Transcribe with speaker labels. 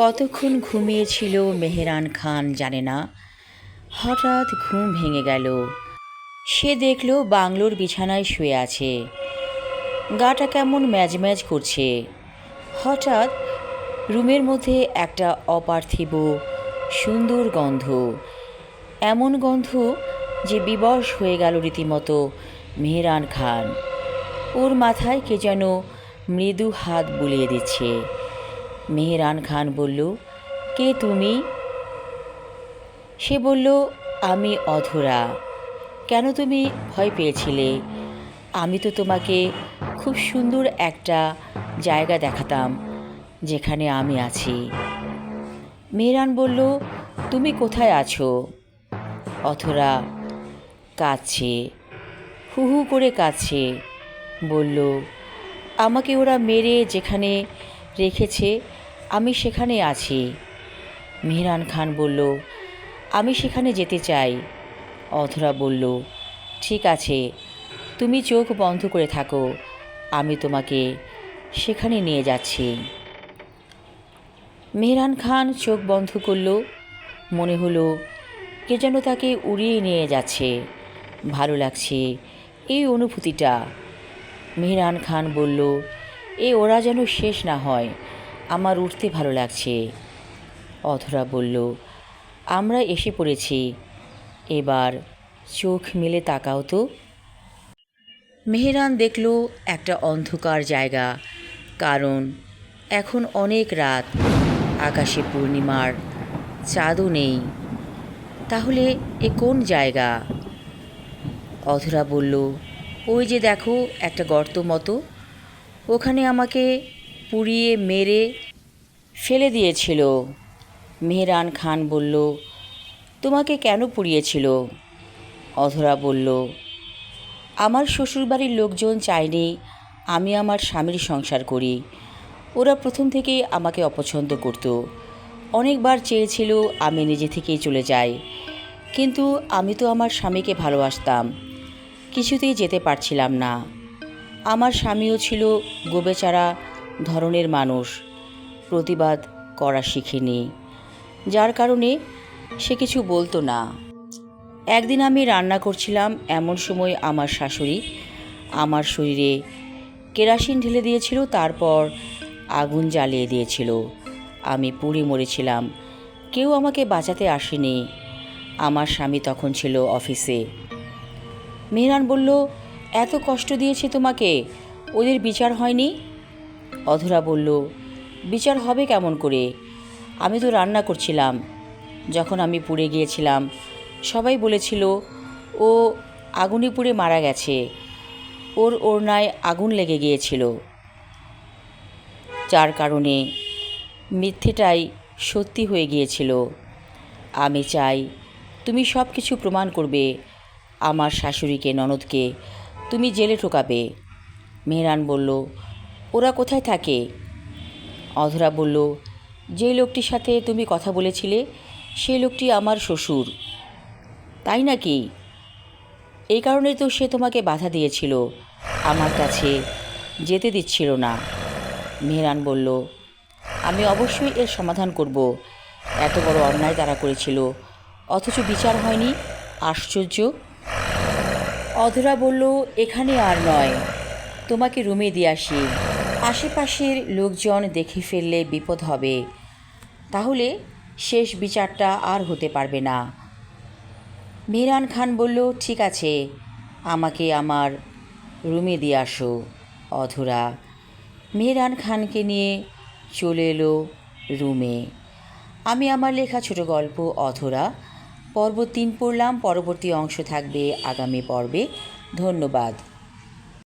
Speaker 1: কতক্ষণ ঘুমিয়েছিল মেহেরান খান জানে না। হঠাৎ ঘুম ভেঙে গেল। সে দেখল বাংলোর বিছানায় শুয়ে আছে। গাটা কেমন ম্যাজ ম্যাজ করছে। হঠাৎ রুমের মধ্যে একটা অপার্থিব, সুন্দর গন্ধ। এমন গন্ধ যে বিবশ হয়ে গেল রীতিমতো মেহরান খান। ওর মাথায় কে যেন মৃদু হাত বুলিয়ে দিচ্ছে। মেহরান খান বলল, কে তুমি? সে বলল, আমি অধরা। কেন তুমি ভয় পেয়েছিলে? আমি তো তোমাকে খুব সুন্দর একটা জায়গা দেখাতাম, যেখানে আমি আছি। মেহরান বলল, তুমি কোথায় আছো? অথরা কাঁদছে, হু হু করে কাঁদছে। বলল, আমাকে ওরা মেরে যেখানে রেখেছে আমি সেখানে আছি। মেহরান খান বলল, আমি সেখানে যেতে চাই। অধরা বলল, ঠিক আছে, তুমি চোখ বন্ধ করে থাকো, আমি তোমাকে সেখানে নিয়ে যাচ্ছি। মেহরান খান চোখ বন্ধ করল, মনে হলো কে যেন তাকে উড়িয়ে নিয়ে যাচ্ছে। ভালো লাগছে এই অনুভূতিটা। মেহরান খান বলল, এ ওরা যেন শেষ না হয় আমার উঠতে ভালো লাগছে। অধরা বলল, আমরা এসে পড়েছি। এবার চোখ মেলে তাকাও তো। মেহরান দেখল একটা অন্ধকার জায়গা, কারণ এখন অনেক রাত, আকাশে পূর্ণিমার চাঁদও নেই। তাহলে এ কোন জায়গা? অধরা বলল, ওই যে দেখো একটা গর্ত মতো। ওখানে আমাকে পুড়িয়ে মেরে ফেলে দিয়েছিল। মেহরান খান বলল, তোমাকে কেন পুড়িয়েছিল? অধরা বলল, আমার শ্বশুরবাড়ির লোকজন চায়নি আমি আমার স্বামীর সংসার করি। ওরা প্রথম থেকেই আমাকে অপছন্দ করত। অনেকবার চেয়েছিল আমি নিজে থেকেই চলে যাই। কিন্তু আমি তো আমার স্বামীকে ভালোবাসতাম। কিছুতেই যেতে পারছিলাম না। আমার স্বামীও ছিল গোবেচারা ধরনের মানুষ। প্রতিবাদ করা শিখিনি। যার কারণে সে কিছু বলতো না। একদিন আমি রান্না করছিলাম, এমন সময় আমার শাশুড়ি আমার শরীরে কেরাসিন ঢেলে দিয়েছিল, তারপর আগুন জ্বালিয়ে দিয়েছিল। আমি পুড়ে মরেছিলাম। কেউ আমাকে বাঁচাতে আসেনি। আমার স্বামী তখন ছিল অফিসে। মেহরান বলল, এত কষ্ট দিয়েছে তোমাকে, ওদের বিচার হয়নি? অধরা বলল, বিচার হবে কেমন করে? আমি তো রান্না করছিলাম। যখন আমি পুড়ে গিয়েছিলাম, সবাই বলেছিল, ও আগুনে পুড়ে মারা গেছে। ওর ওড়নায় আগুন লেগে গিয়েছিল। যার কারণে মিথ্যেটাই সত্যি হয়ে গিয়েছিল। আমি চাই তুমি সব কিছু প্রমাণ করবে, আমার শাশুড়িকে, ননদকে। তুমি জেলে ঠোকাবে। মেহরান বলল ওরা কোথায় থাকে? অধরা বলল, যে লোকটির সাথে তুমি কথা বলেছিলে সেই লোকটি আমার শ্বশুর। তাই নাকি? এই কারণে তো সে তোমাকে বাধা দিয়েছিল। আমার কাছে যেতে দিচ্ছিল না। মেহরান বলল, আমি অবশ্যই এর সমাধান করব। এত বড় অন্যায় তারা করেছিল। অথচ বিচার হয়নি? আশ্চর্য! অধরা বলল, এখানে আর নয়। তোমাকে রুমে দিয়ে আসি। আশেপাশের লোকজন দেখে ফেললে বিপদ হবে। তাহলে শেষ বিচারটা আর হতে পারবে না। মেহরান খান বলল, ঠিক আছে, আমাকে আমার রুমে দিয়ে আসো, অধরা। মেহরান খানকে নিয়ে চলে এলো রুমে। আমি আমার লেখা ছোট গল্প, অধরা। পর্ব তিন পড়লাম, পরবর্তী অংশ থাকবে আগামী পর্বে। ধন্যবাদ।